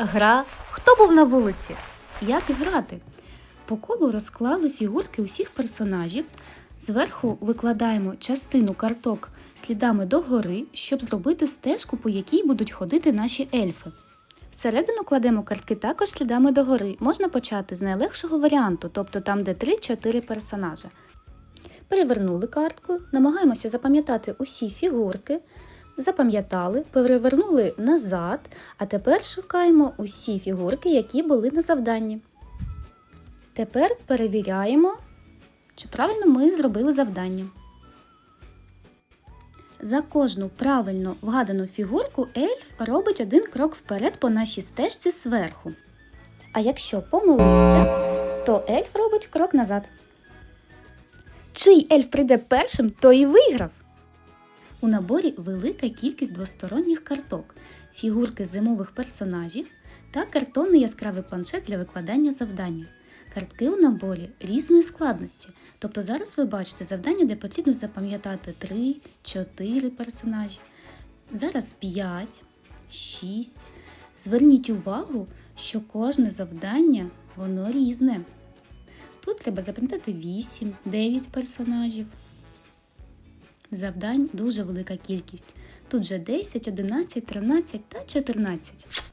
Гра Хто був на вулиці? Як грати? По колу розклали фігурки усіх персонажів. Зверху викладаємо частину карток слідами догори, щоб зробити стежку, по якій будуть ходити наші ельфи. Всередину кладемо картки також слідами догори. Можна почати з найлегшого варіанту, тобто там, де 3-4 персонажа. Перевернули картку, намагаємося запам'ятати усі фігурки. Запам'ятали, перевернули назад, а тепер шукаємо усі фігурки, які були на завданні. Тепер перевіряємо, чи правильно ми зробили завдання. За кожну правильно вгадану фігурку ельф робить один крок вперед по нашій стежці зверху. А якщо помилився, то ельф робить крок назад. Чий ельф прийде першим, той і виграв. У наборі велика кількість двосторонніх карток, фігурки зимових персонажів та картонний яскравий планшет для викладання завдання. Картки у наборі різної складності. Тобто зараз ви бачите завдання, де потрібно запам'ятати 3-4 персонажі. Зараз 5, 6. Зверніть увагу, що кожне завдання воно різне. Тут треба запам'ятати 8, 9 персонажів. Завдань дуже велика кількість. Тут же 10, 11, 13 та 14.